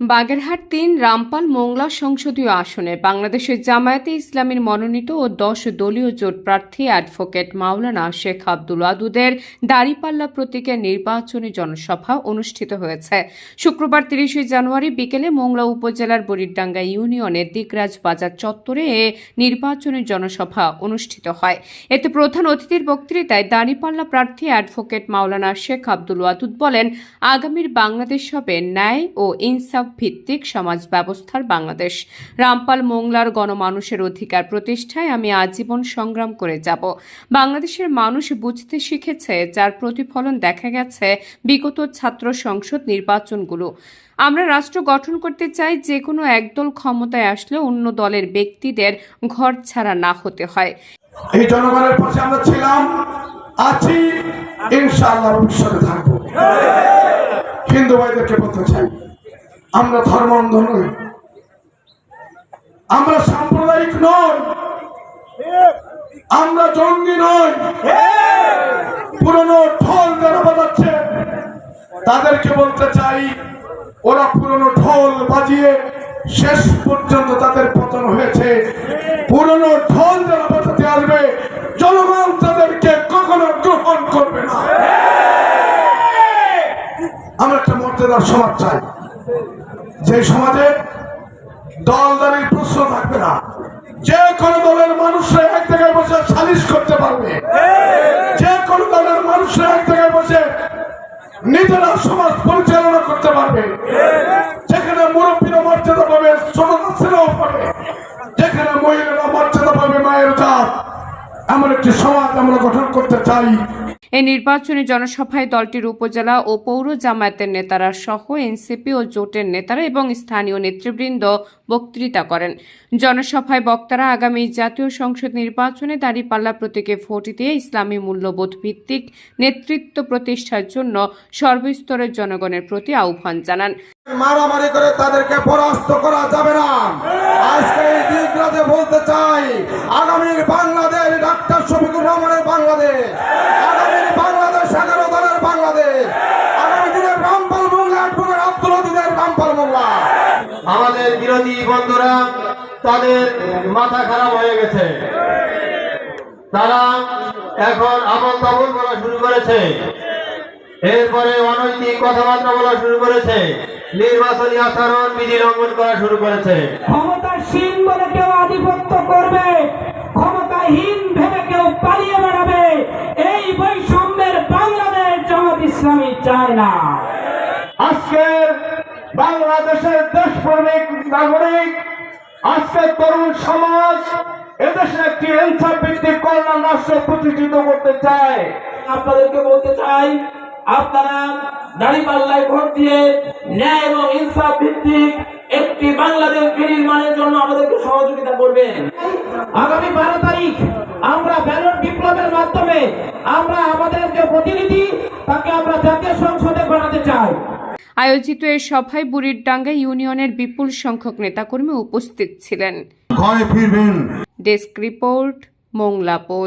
বাগেরহাট তিন, রামপাল, মোংলা সংসদীয় আসনে বাংলাদেশের জামায়াতে ইসলামীর মনোনীত ও দশ দলীয় জোট প্রার্থী অ্যাডভোকেট মাওলানা শেখ আব্দুল আদুদের দাঁড়িপাল্লা প্রতীকের নির্বাচনী জনসভা অনুষ্ঠিত হয়েছে। শুক্রবার তিরিশে জানুয়ারি বিকেলে মোংলা উপজেলার বরিডাঙ্গা ইউনিয়নের দিকরাজ বাজার চত্বরে এ নির্বাচনী জনসভা অনুষ্ঠিত হয়। এতে প্রধান অতিথির বক্তৃতায় দাঁড়িপাল্লা প্রার্থী অ্যাডভোকেট মাওলানা শেখ আব্দুল ওয়াদুদ বলেন, আগামীর বাংলাদেশ হবে ন্যায় ও ইনসাফ ভিত্তিক সমাজ ব্যবস্থার বাংলাদেশ। রামপাল মোংলার গণমানুষের অধিকার প্রতিষ্ঠায় আমি আজীবন সংগ্রাম করে যাব। বাংলাদেশের মানুষ বুঝতে শিখেছে, যার প্রতিফলন দেখা গেছে বিগত ছাত্র সংসদ নির্বাচনগুলো। আমরা রাষ্ট্র গঠন করতে চাই যে কোনো একদল ক্ষমতায় আসলে অন্য দলের ব্যক্তিদের ঘর ছাড়া না হতে হয়। এই জনগণের পাশে আমরা ছিলাম, আছি, ইনশাআল্লাহ ভবিষ্যতে থাকব। হিন্দু ভাইদেরকে বলতে চাই আমরা ধর্ম অন্ধ নই। আমরা সাম্প্রদায়িক নই। আমরা জঙ্গি নই। পুরনো ঢোল যারা বাজাচ্ছে, তাদেরকে বলতে চাই, ওরা পুরনো ঢোল বাজিয়ে শেষ পর্যন্ত তাদের পতন হয়েছে। পুরনো ঢোল যারা বাজাতে আসবে, জনগণ তাদেরকে কখনো গ্রহণ করবে না। আমরা একটা মর্যাদার সমাজ চাই। যে সমাজে দল দাঁড়িয়ে প্রশ্ন থাকবে না, যে কোনো দলের মানুষরা এক জায়গায় বসে সালিশ করতে পারবে। যে কোনো দলের মানুষরা এক জায়গায় বসে নিজেরা সমাজ পরিচালনা করতে পারবে। যেখানে মুরব্বীরা মর্যাদা পাবে একটি সমাজ আমরা গঠন করতে চাই। এই নির্বাচনী জনসভায় দলটির উপজেলা ও পৌর জামায়াতের নেতারা সহ এনসিপি ও জোটের নেতারা এবং স্থানীয় নেতৃবৃন্দ বক্তৃতা করেন। জনসভায় বক্তারা আগামী জাতীয় সংসদ নির্বাচনে দাঁড়িপাল্লা প্রতীকে ভোট দিয়ে ইসলামী মূল্যবোধ ভিত্তিক নেতৃত্ব প্রতিষ্ঠার জন্য সর্বস্তরের জনগণের প্রতি আহ্বান জানান। মারামারি করে তাদেরকে পরাস্ত করা যাবে না। আজকে এই বলতে চাই আগামীর বাংলাদেশ আমাদের বিরোধী বন্ধুরা তাদের মাথা খারাপ হয়ে গেছে। তারা এখন আমল তাবল বলা শুরু করেছে। এরপরে অনৈতিক কথাবার্তা বলা শুরু করেছে। নির্বাচনী আচরণ বিধি লঙ্ঘন করা শুরু করেছে। ক্ষমতাসীন বলে কেউ আধিপত্য করবে ক্ষমতাহীন ভেবে কেউ পালিয়ে বেড়াবে। এই বৈষম্যের বাংলাদেশ জামাত ইসলামী চায় না। আজকের বাংলাদেশের দেশ দেশপ্রেমিক নাগরিক আজকের তরুণ সমাজ এদেশে একটি ইনসাফ ভিত্তিক কল্যাণ রাষ্ট্র প্রতিষ্ঠিত করতে চায়। আপনাদেরকে বলতে চাই আপনারা দাঁড়িপাল্লায় ভোট দিয়ে ন্যায় এবং ইনসাফ ভিত্তিক একটি বাংলাদেশ বিনির্মাণের জন্য আমাদেরকে সহযোগিতা করবেন। আগামী বারো তারিখ আমরা ব্যালট বিপ্লবের মাধ্যমে আমরা আমাদের যে প্রতিনিধি তাকে আমরা জাতীয় সংসদে বানাতে চাই। আয়োজিত এ সভায় বুড়িরডাঙ্গা ইউনিয়নের বিপুল সংখ্যক নেতাকর্মী উপস্থিত ছিলেন। Desk report Mongla post.